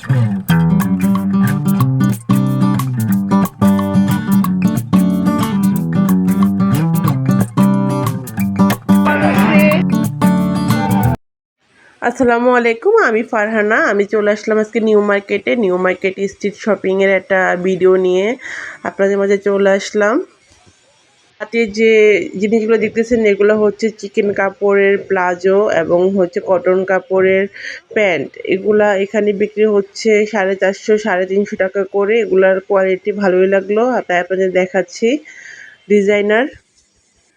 আসসালামু আলাইকুম, আমি ফারহানা। আমি চলে আসলাম আজকে নিউ মার্কেটে। নিউ মার্কেট স্ট্রিট শপিংয়ের একটা ভিডিও নিয়ে আপনাদের মাঝে চলে আসলাম। হাতে যে জিনিসগুলো দেখতেছেন, এগুলো হচ্ছে চিকেন কাপড়ের প্লাজো এবং হচ্ছে কটন কাপড়ের প্যান্ট। এগুলা এখানে বিক্রি হচ্ছে সাড়ে চারশো, সাড়ে তিনশো টাকা করে। এগুলার কোয়ালিটি ভালোই লাগল। তাই আপনাদের দেখাচ্ছি ডিজাইনার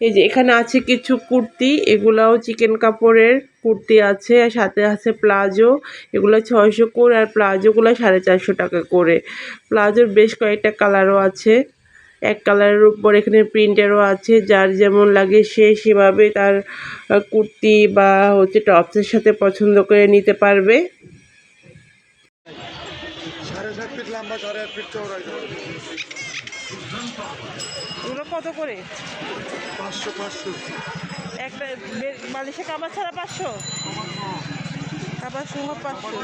এই যে এখানে আছে কিছু কুর্তি, এগুলাও চিকেন কাপড়ের কুর্তি আছে। আর সাথে আছে প্লাজো, এগুলো ছয়শো করে। আর প্লাজোগুলো সাড়ে চারশো টাকা করে। প্লাজোর বেশ কয়েকটা কালারও আছে। এক কালারের উপর এখানে প্রিন্টেরও আছে যার যেমন লাগে সে সেভাবে তার কুর্তি বা হচ্ছে টপসের সাথে পছন্দ করে নিতে পারবে। কত করে? পাঁচশো পাঁচশো। একটা বালিশে কাবার ছাড়া পাঁচশো? কাবার সহ পাঁচশো।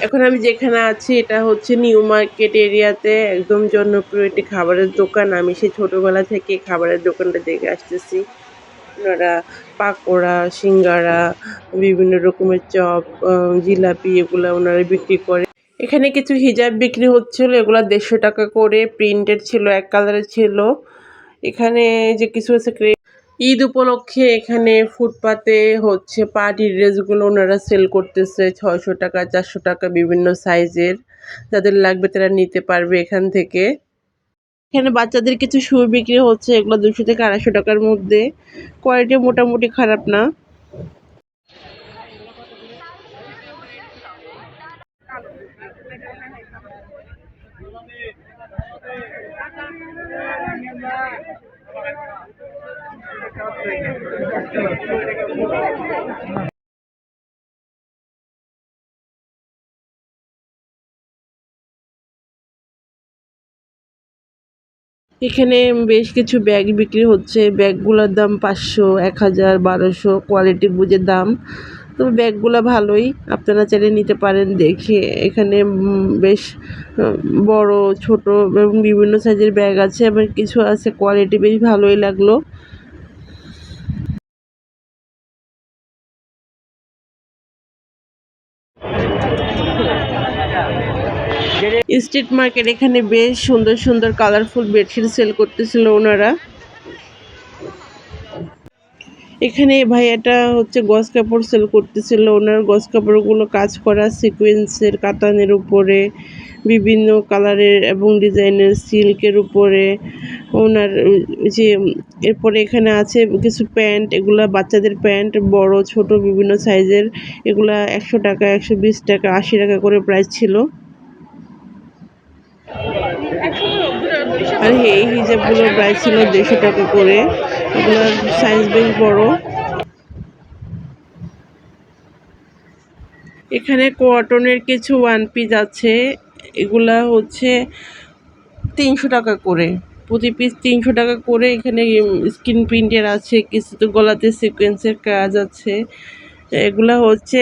এখন আমি যেখানে আছি, এটা হচ্ছে নিউ মার্কেট এরিয়াতে একদম জনপ্রিয় একটি খাবারের দোকান। আমি সেই ছোটোবেলা থেকে খাবারের দোকানটা দেখে আসতেছি। ওনারা পাকোড়া, সিঙ্গারা, বিভিন্ন রকমের চপ জিলাপি এগুলো ওনারা বিক্রি করে। এখানে কিছু হিজাব বিক্রি হচ্ছিল, এগুলো দেড়শো টাকা করে। প্রিন্টেড ছিল, এক কালারের ছিল। এখানে যে কিছু আছে ঈদ উপলক্ষে এখানে ফুটপাতে হচ্ছে পার্টি ড্রেসগুলো ওনারা সেল করতেছে, ছয়শো টাকা, চারশো টাকা বিভিন্ন সাইজের। যাদের লাগবে তারা নিতে পারবে এখান থেকে। এখানে বাচ্চাদের কিছু শু বিক্রি হচ্ছে, এগুলো দুশো থেকে আড়াইশো টাকার মধ্যে। কোয়ালিটি মোটামুটি খারাপ না। এখানে বেশ কিছু ব্যাগ বিক্রি হচ্ছে। ব্যাগগুলোর দাম পাঁচশো, এক হাজার, বারোশো কোয়ালিটি বুঝে দাম। তবে ব্যাগগুলো ভালোই। আপনারা চাইলে নিতে পারেন দেখে। এখানে বেশ বড়, ছোট এবং বিভিন্ন সাইজের ব্যাগ আছে। এবং কিছু আছে, কোয়ালিটি বেশ ভালোই লাগল। স্ট্রিট মার্কেট এখানে বেশ সুন্দর সুন্দর কালারফুল বেডশিট সেল করতেছিল ওনারা। এখানে ভাইয়াটা হচ্ছে গস কাপড় সেল করতেছিল। ওনার গস কাপড়গুলো কাজ করা সিকোয়েন্সের কাতানের উপরে, বিভিন্ন কালারের এবং ডিজাইনের সিল্কের উপরে। ওনার যে এরপরে এখানে আছে কিছু প্যান্ট, এগুলা বাচ্চাদের প্যান্ট, বড়, ছোট, বিভিন্ন সাইজের এগুলা একশো টাকা, একশো বিশ টাকা, আশি টাকা করে প্রাইস ছিল। আর এই হিজাবগুলোর প্রাইস ছিল দেড়শো টাকা করে। এগুলোর সাইজ বেশ বড়। এখানে কটনের কিছু ওয়ান পিস আছে। এগুলা হচ্ছে তিনশো টাকা করে। প্রতি পিস তিনশো টাকা করে। এখানে স্কিন প্রিন্টের আছে, কিছু তো গলাতে সিকোয়েন্সের কাজ আছে। এগুলা হচ্ছে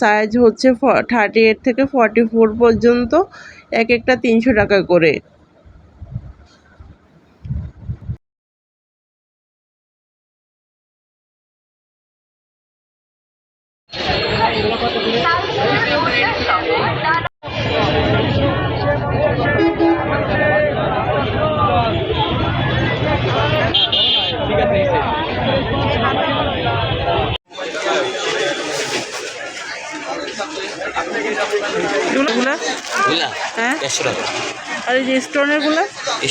সাইজ হচ্ছে থার্টি এইট থেকে ফর্টি ফোর পর্যন্ত। এক একটা তিনশো টাকা করে। হ্যাঁ? আর এই যে স্টোনেরগুলা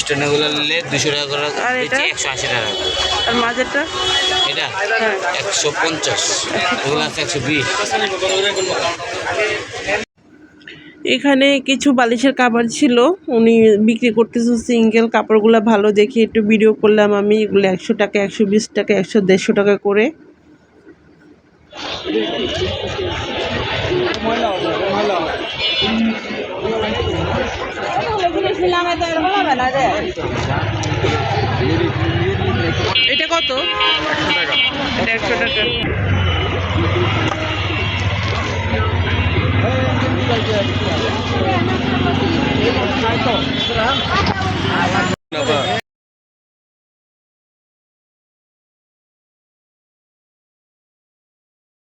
স্টোনেগুলো নিলে দুশো টাকা করে আর এটা? একশো আশি টাকা আর মাঝেরটা? এটা? হ্যাঁ। একশো পঞ্চাশ। এগুলো আছে একশো বিশ। এখানে কিছু বালিশের কাপড় ছিল উনি বিক্রি করতেছে সিঙ্গেল। কাপড়গুলো ভালো দেখে একটু ভিডিও করলাম আমি এগুলো একশো টাকা একশো বিশ টাকা একশো দেড়শো টাকা করে। এটা কত? এটা একশো টাকা। হ্যাঁ,